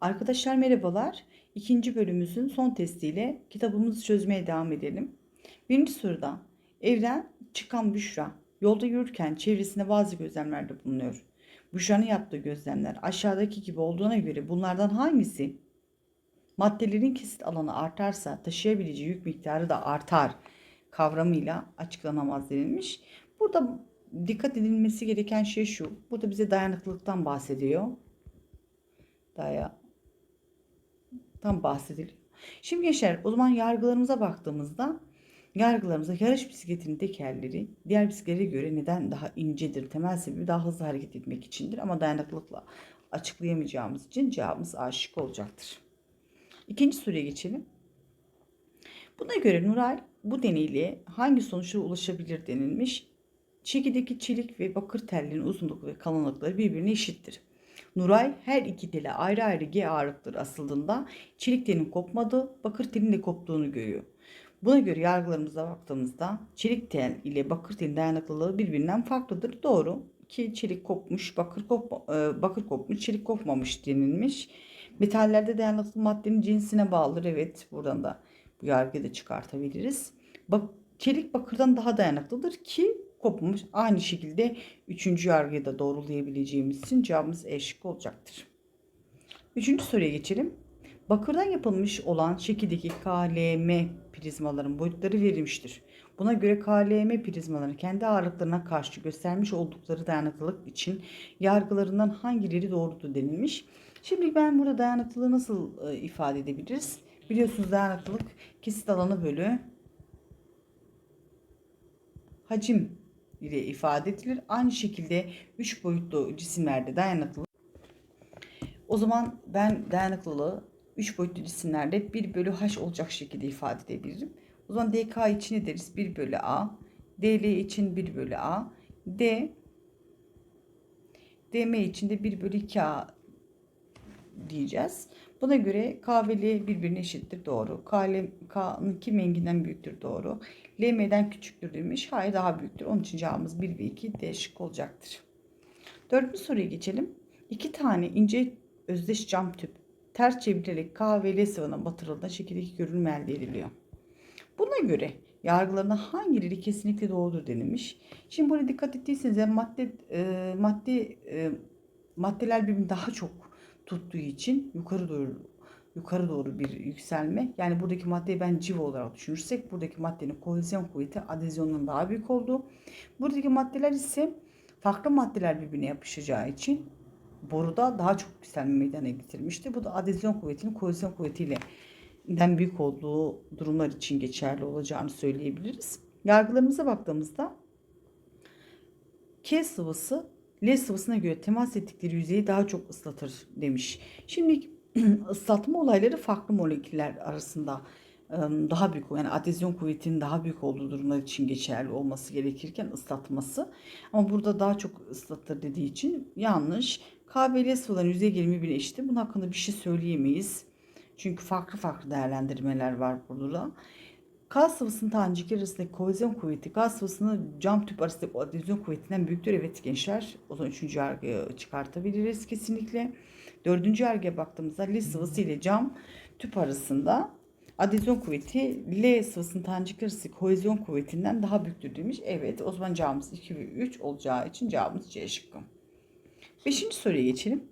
Arkadaşlar merhabalar. İkinci bölümümüzün son testiyle kitabımızı çözmeye devam edelim. Birinci soruda evden çıkan Büşra yolda yürürken çevresinde bazı gözlemlerde bulunuyor. Büşra'nın yaptığı gözlemler aşağıdaki gibi olduğuna göre bunlardan hangisi maddelerin kesit alanı artarsa taşıyabileceği yük miktarı da artar kavramıyla açıklanamaz denilmiş. Burada dikkat edilmesi gereken şey şu. Burada bize dayanıklılıktan bahsediyor. Daya tam bahsediliyor. Şimdi gençler o zaman yargılarımıza baktığımızda yargılarımızda yarış bisikletinin tekerleri diğer bisikletlere göre neden daha incedir? Temel sebebi daha hızlı hareket etmek içindir ama dayanıklılıkla açıklayamayacağımız için cevabımız A şıkkı olacaktır. İkinci soruya geçelim. Buna göre Nuray bu deneyle hangi sonuçlara ulaşabilir denilmiş. Çekideki çelik ve bakır tellerin uzunluk ve kalınlıkları birbirine eşittir. Nuray her iki tele ayrı ayrı G ağırlıkları asıldığında çelik telin kopmadığı, bakır telin de koptuğunu görüyor. Buna göre yargılarımıza baktığımızda çelik tel ile bakır telin dayanıklılığı birbirinden farklıdır. Doğru. Ki çelik kopmuş, bakır kop e, bakır kopmuş, çelik kopmamış denilmiş. Metallerde dayanıklı maddenin cinsine bağlıdır. Evet, buradan da bu yargıyı da çıkartabiliriz. Bak, çelik bakırdan daha dayanıklıdır ki kopmuş. Aynı şekilde üçüncü yargıyı da doğrulayabileceğimiz için cevabımız E şıkkı olacaktır. Üçüncü soruya geçelim. Bakırdan yapılmış olan şekildeki KLM prizmaların boyutları verilmiştir. Buna göre KLM prizmaların kendi ağırlıklarına karşı göstermiş oldukları dayanıklılık için yargılarından hangileri doğrudur denilmiş. Şimdi ben burada dayanıklılığı nasıl e, ifade edebiliriz? Biliyorsunuz dayanıklılık kesit alanı bölü hacim ile ifade edilir. Aynı şekilde 3 boyutlu cisimlerde dayanıklılık. O zaman ben dayanıklılığı 3 boyutlu cisimlerde 1 bölü h olacak şekilde ifade edebilirim. O zaman dk için ne deriz? 1 bölü a. dl için 1 bölü a. d dm için de 1 bölü 2a diyeceğiz. Buna göre K ve L birbirine eşittir. Doğru. K'nın 2 menginden büyüktür. Doğru. LM'den küçüktür demiş. Hayır daha büyüktür. Onun için cevabımız 1 ve 2 D şık olacaktır. Dördüncü soruya geçelim. İki tane ince özdeş cam tüp ters çevrilerek K ve L sıvına batırıldığında şekildeki görünüm elde ediliyor. Buna göre yargılarına hangileri kesinlikle doğrudur denilmiş. Şimdi buraya dikkat ettiyseniz yani madde e, madde e, maddeler birbirini daha çok tuttuğu için yukarı doğru yukarı doğru bir yükselme. Yani buradaki maddeyi ben civa olarak düşünürsek buradaki maddenin kohezyon kuvveti adezyonun daha büyük olduğu. Buradaki maddeler ise farklı maddeler birbirine yapışacağı için boruda daha çok yükselme meydana getirmişti. Bu da adezyon kuvvetinin kohezyon kuvvetiyle den büyük olduğu durumlar için geçerli olacağını söyleyebiliriz. Yargılarımıza baktığımızda K sıvısı L sıvısına göre temas ettikleri yüzeyi daha çok ıslatır demiş. Şimdi ıslatma olayları farklı moleküller arasında daha büyük yani adezyon kuvvetinin daha büyük olduğu durumlar için geçerli olması gerekirken ıslatması. Ama burada daha çok ıslatır dediği için yanlış. K ve L sıvıların yüzey gelimi bile eşit. Bunun hakkında bir şey söyleyemeyiz. Çünkü farklı farklı değerlendirmeler var burada. K sıvısının tanecikler arasındaki kohezyon kuvveti K sıvısının cam tüp arasındaki adezyon kuvvetinden büyüktür. Evet gençler o zaman üçüncü yargıyı çıkartabiliriz kesinlikle. Dördüncü yargıya baktığımızda L sıvısı ile cam tüp arasında adezyon kuvveti L sıvısının tanecikler arasındaki kohezyon kuvvetinden daha büyüktür demiş. Evet o zaman cevabımız 2 ve 3 olacağı için cevabımız C şıkkı. Beşinci soruya geçelim.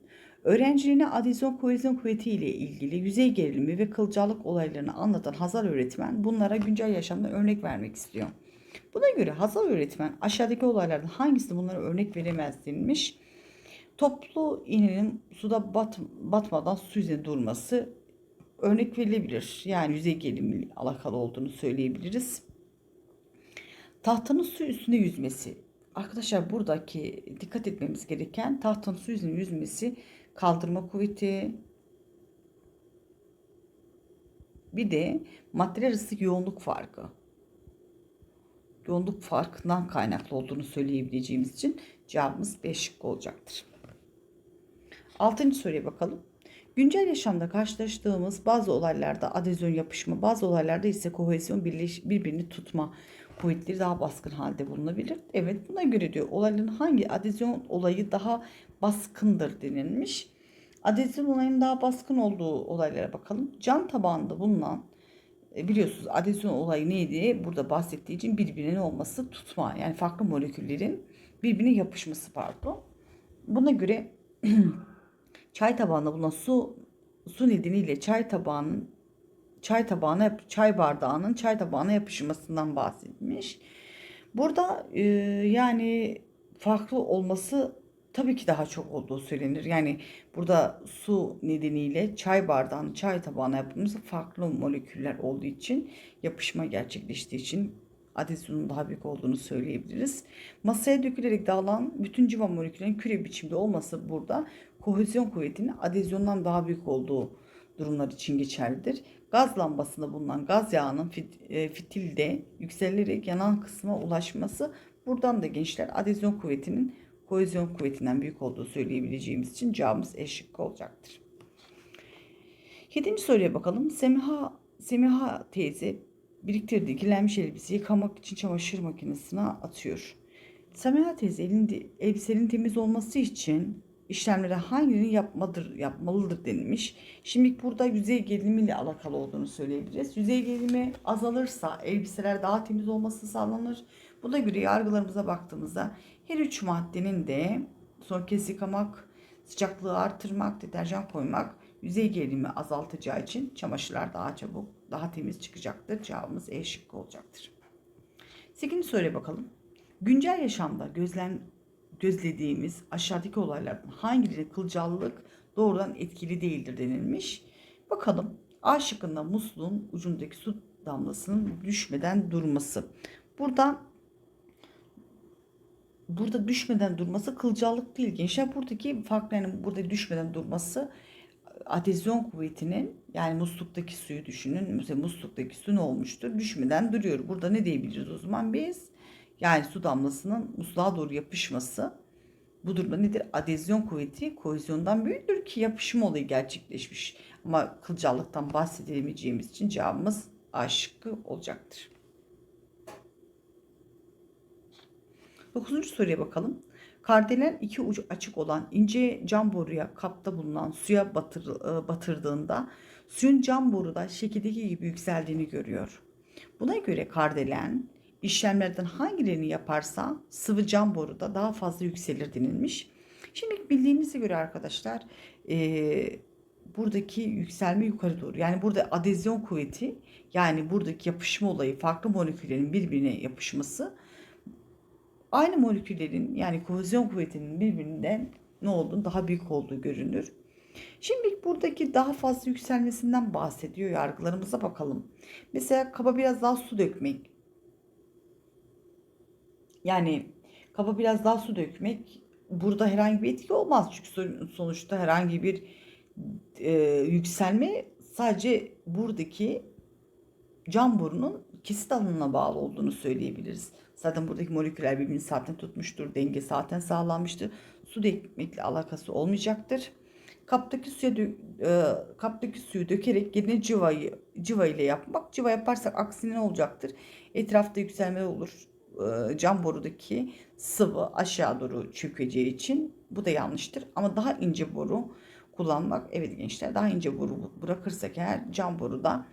Öğrencilerine adezyon kohezyon kuvveti ile ilgili yüzey gerilimi ve kılcallık olaylarını anlatan Hazal öğretmen bunlara güncel yaşamda örnek vermek istiyor. Buna göre Hazal öğretmen aşağıdaki olaylardan hangisinde bunlara örnek veremez denilmiş. Toplu iğnenin suda bat, batmadan su üzerinde durması örnek verilebilir. Yani yüzey gerilimi alakalı olduğunu söyleyebiliriz. Tahtanın su üstünde yüzmesi. Arkadaşlar buradaki dikkat etmemiz gereken tahtanın su yüzünde yüzmesi kaldırma kuvveti, bir de maddeler arası yoğunluk farkı. Yoğunluk farkından kaynaklı olduğunu söyleyebileceğimiz için cevabımız B şıkkı olacaktır. Altıncı soruya bakalım. Güncel yaşamda karşılaştığımız bazı olaylarda adezyon yapışma, bazı olaylarda ise kohezyon birleş, birbirini tutma kuvvetleri daha baskın halde bulunabilir. Evet buna göre diyor olayların hangi adezyon olayı daha baskındır denilmiş. Adezyon olayının daha baskın olduğu olaylara bakalım. Cam tabağında bulunan e, biliyorsunuz adezyon olayı neydi? Burada bahsettiği için birbirine olması tutma. Yani farklı moleküllerin birbirine yapışması pardon. Buna göre çay tabağında bulunan su su nedeniyle çay tabağının çay tabağına çay bardağının çay tabağına yapışmasından bahsetmiş. Burada e, yani farklı olması tabii ki daha çok olduğu söylenir. Yani burada su nedeniyle çay bardağının çay tabağına yapılması farklı moleküller olduğu için yapışma gerçekleştiği için adezyonun daha büyük olduğunu söyleyebiliriz. Masaya dökülerek dağılan bütün civa moleküllerin küre biçimde olması burada kohezyon kuvvetinin adezyondan daha büyük olduğu durumlar için geçerlidir. Gaz lambasında bulunan gaz yağının e, fitilde yükselerek yanan kısma ulaşması buradan da gençler adezyon kuvvetinin kohezyon kuvvetinden büyük olduğu söyleyebileceğimiz için cevabımız E şıkkı olacaktır. Yedinci soruya bakalım. Semiha, Semiha teyze biriktirdiği kirlenmiş elbiseyi yıkamak için çamaşır makinesine atıyor. Semiha teyze elinde, elbisenin temiz olması için işlemleri hangilerini yapmadır, yapmalıdır denilmiş. Şimdi burada yüzey gerilimi ile alakalı olduğunu söyleyebiliriz. Yüzey gerilimi azalırsa elbiseler daha temiz olması sağlanır. Buna göre yargılarımıza baktığımızda her üç maddenin de son kez yıkamak, sıcaklığı artırmak, deterjan koymak yüzey gerilimi azaltacağı için çamaşırlar daha çabuk, daha temiz çıkacaktır. Cevabımız E şıkkı olacaktır. 8. soruya bakalım. Güncel yaşamda gözlen, gözlediğimiz aşağıdaki olaylardan hangileri kılcallık doğrudan etkili değildir denilmiş. Bakalım A şıkkında musluğun ucundaki su damlasının düşmeden durması. Burada burada düşmeden durması kılcallık değil gençler. Buradaki farklı yani burada düşmeden durması adezyon kuvvetinin yani musluktaki suyu düşünün. Mesela musluktaki su ne olmuştur? Düşmeden duruyor. Burada ne diyebiliriz o zaman biz? Yani su damlasının musluğa doğru yapışması bu durumda nedir? Adezyon kuvveti kohezyondan büyüktür ki yapışma olayı gerçekleşmiş. Ama kılcallıktan bahsedemeyeceğimiz için cevabımız A şıkkı olacaktır. Dokuzuncu soruya bakalım. Kardelen iki ucu açık olan ince cam boruya kapta bulunan suya batır, batırdığında suyun cam boruda şekildeki gibi yükseldiğini görüyor. Buna göre kardelen işlemlerden hangilerini yaparsa sıvı cam boruda daha fazla yükselir denilmiş. Şimdi bildiğimize göre arkadaşlar e, buradaki yükselme yukarı doğru. Yani burada adezyon kuvveti yani buradaki yapışma olayı farklı moleküllerin birbirine yapışması aynı moleküllerin yani kohezyon kuvvetinin birbirinden ne olduğunu daha büyük olduğu görünür. Şimdi buradaki daha fazla yükselmesinden bahsediyor yargılarımıza bakalım. Mesela kaba biraz daha su dökmek. Yani kaba biraz daha su dökmek burada herhangi bir etki olmaz. Çünkü sonuçta herhangi bir e, yükselme sadece buradaki cam borunun kesit alanına bağlı olduğunu söyleyebiliriz. Zaten buradaki moleküller birbirini zaten tutmuştur. Denge zaten sağlanmıştır. Su dökmekle alakası olmayacaktır. Kaptaki suya e, kaptaki suyu dökerek yine cıvayı cıva ile yapmak. Cıva yaparsak aksine ne olacaktır? Etrafta yükselme olur. E, cam borudaki sıvı aşağı doğru çökeceği için bu da yanlıştır. Ama daha ince boru kullanmak evet gençler daha ince boru bırakırsak eğer cam boruda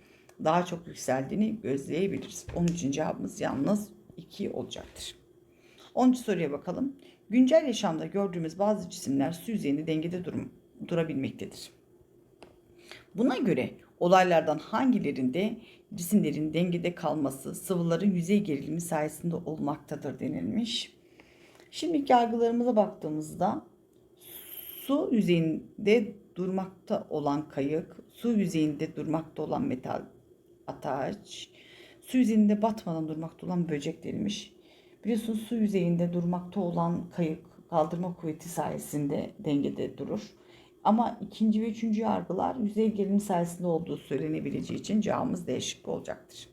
daha çok yükseldiğini gözleyebiliriz. Onun için cevabımız yalnız 2 olacaktır. 10. soruya bakalım. Güncel yaşamda gördüğümüz bazı cisimler su yüzeyinde dengede durum, durabilmektedir. Buna göre olaylardan hangilerinde cisimlerin dengede kalması sıvıların yüzey gerilimi sayesinde olmaktadır denilmiş. Şimdi yargılarımıza baktığımızda su yüzeyinde durmakta olan kayık, su yüzeyinde durmakta olan metal ataç, su yüzeyinde batmadan durmakta olan böcek denilmiş. Biliyorsunuz su yüzeyinde durmakta olan kayık kaldırma kuvveti sayesinde dengede durur. Ama ikinci ve üçüncü yargılar yüzey gerilim sayesinde olduğu söylenebileceği için cevabımız değişik olacaktır.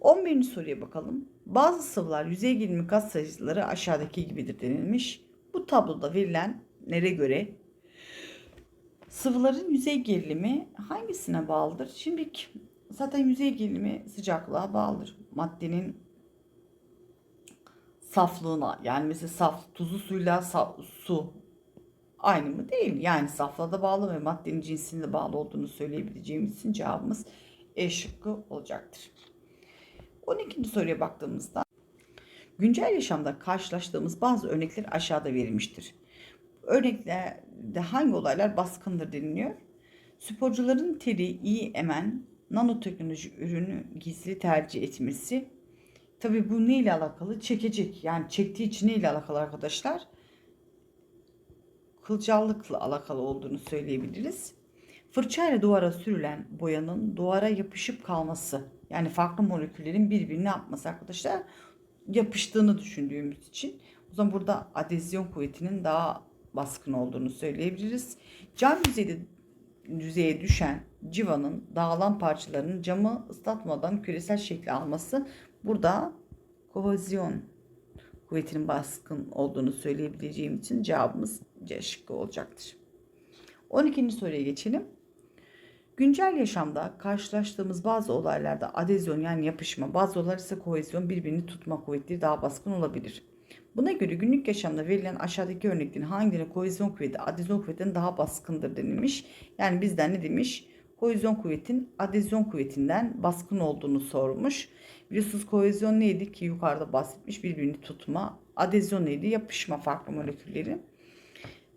11. soruya bakalım. Bazı sıvılar yüzey gerilimi kat sayıları aşağıdaki gibidir denilmiş. Bu tabloda verilenlere göre sıvıların yüzey gerilimi hangisine bağlıdır? Şimdi zaten yüzey gerilimi sıcaklığa bağlıdır. Maddenin saflığına yani mesela saf tuzlu suyla saf, su Aynı mı? Değil. Yani saflığa da bağlı ve maddenin cinsine bağlı olduğunu söyleyebileceğimiz için cevabımız E şıkkı olacaktır. 12. soruya baktığımızda güncel yaşamda karşılaştığımız bazı örnekler aşağıda verilmiştir. Örneklerde hangi olaylar baskındır deniliyor? Sporcuların teri iyi emen nanoteknoloji ürünü gizli tercih etmesi. Tabi bu neyle alakalı? Çekecek. Yani çektiği için neyle alakalı arkadaşlar? Kılcallıkla alakalı olduğunu söyleyebiliriz. Fırçayla duvara sürülen boyanın duvara yapışıp kalması. Yani farklı moleküllerin birbirine yapması arkadaşlar. Yapıştığını düşündüğümüz için. O zaman burada adezyon kuvvetinin daha baskın olduğunu söyleyebiliriz. Cam yüzeyde yüzeye düşen civanın dağılan parçalarının camı ıslatmadan küresel şekli alması burada kohezyon kuvvetinin baskın olduğunu söyleyebileceğim için cevabımız C şıkkı olacaktır. 12. soruya geçelim. Güncel yaşamda karşılaştığımız bazı olaylarda adezyon yani yapışma, bazı olaylar ise kohezyon birbirini tutma kuvvetleri daha baskın olabilir. Buna göre günlük yaşamda verilen aşağıdaki örneklerin hangilerine kohezyon kuvveti adezyon kuvvetinden daha baskındır denilmiş. Yani bizden ne demiş? Kohezyon kuvvetin adezyon kuvvetinden baskın olduğunu sormuş. Biliyorsunuz kohezyon neydi ki yukarıda bahsetmiş birbirini tutma. Adezyon neydi? Yapışma farklı molekülleri.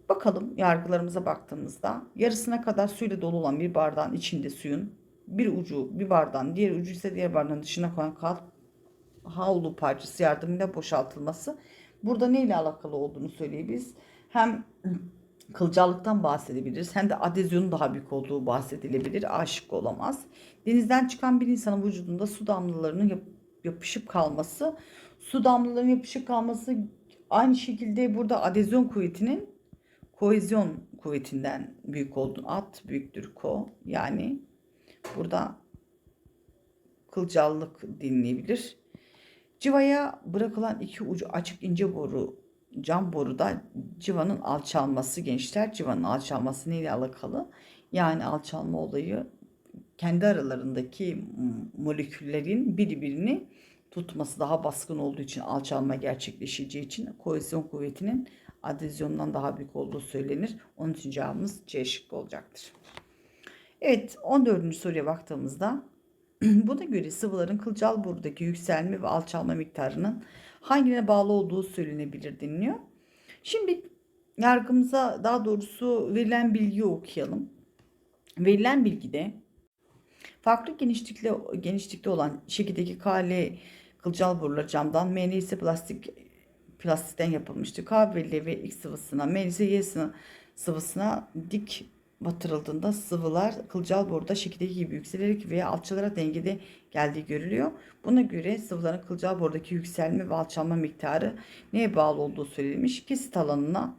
Bakalım yargılarımıza baktığımızda yarısına kadar suyla dolu olan bir bardağın içinde suyun bir ucu bir bardağın diğer ucu ise diğer bardağın dışına koyan kağıt havlu parçası yardımıyla boşaltılması. Burada neyle alakalı olduğunu söyleyebiliriz. Hem kılcallıktan bahsedebiliriz hem de adezyonun daha büyük olduğu bahsedilebilir. Aşık olamaz. Denizden çıkan bir insanın vücudunda su damlalarının yap- yapışıp kalması. Su damlalarının yapışıp kalması aynı şekilde burada adezyon kuvvetinin kohezyon kuvvetinden büyük olduğunu at büyüktür ko yani burada kılcallık dinleyebilir. Civaya bırakılan iki ucu açık ince boru cam boruda civanın alçalması gençler civanın alçalması neyle alakalı? Yani alçalma olayı kendi aralarındaki moleküllerin birbirini tutması daha baskın olduğu için alçalma gerçekleşeceği için kohezyon kuvvetinin adezyondan daha büyük olduğu söylenir. Onun için cevabımız C şıkkı olacaktır. Evet 14. soruya baktığımızda buna göre sıvıların kılcal borudaki yükselme ve alçalma miktarının hangine bağlı olduğu söylenebilir deniliyor. Şimdi yargımıza daha doğrusu verilen bilgiyi okuyalım. Verilen bilgide farklı genişlikte genişlikte olan şekildeki KL kılcal borular camdan, MN ise plastik plastikten yapılmıştı. K ve L ve X sıvısına, M ise Y sıvısına dik batırıldığında sıvılar kılcal boruda şekildeki gibi yükselerek veya alçalarak dengede geldiği görülüyor. Buna göre sıvıların kılcal borudaki yükselme ve alçalma miktarı neye bağlı olduğu söylenmiş. Kesit alanına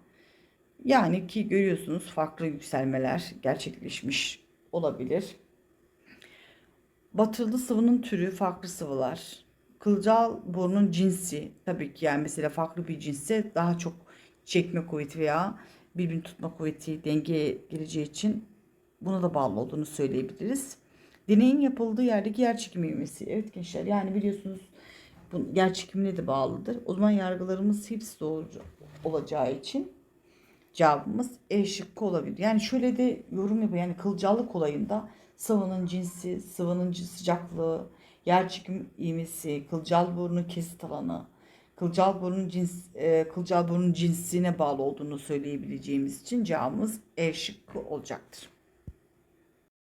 yani ki görüyorsunuz farklı yükselmeler gerçekleşmiş olabilir. Batırılı sıvının türü farklı sıvılar. Kılcal borunun cinsi tabii ki yani mesela farklı bir cinsse daha çok çekme kuvveti veya birbirini tutma kuvveti dengeye geleceği için buna da bağlı olduğunu söyleyebiliriz. Deneyin yapıldığı yerdeki yer çekimi ivmesi. Evet gençler yani biliyorsunuz bu yer çekimine de bağlıdır. O zaman yargılarımız hepsi doğru olacağı için cevabımız E şıkkı olabilir. Yani şöyle de yorum yapıyor. Yani kılcallık olayında sıvının cinsi, sıvının sıcaklığı, yer çekim ivmesi, kılcal burnu kesit alanı, kılcal burun cins e, kılcal burun cinsine bağlı olduğunu söyleyebileceğimiz için cevabımız E şıkkı olacaktır.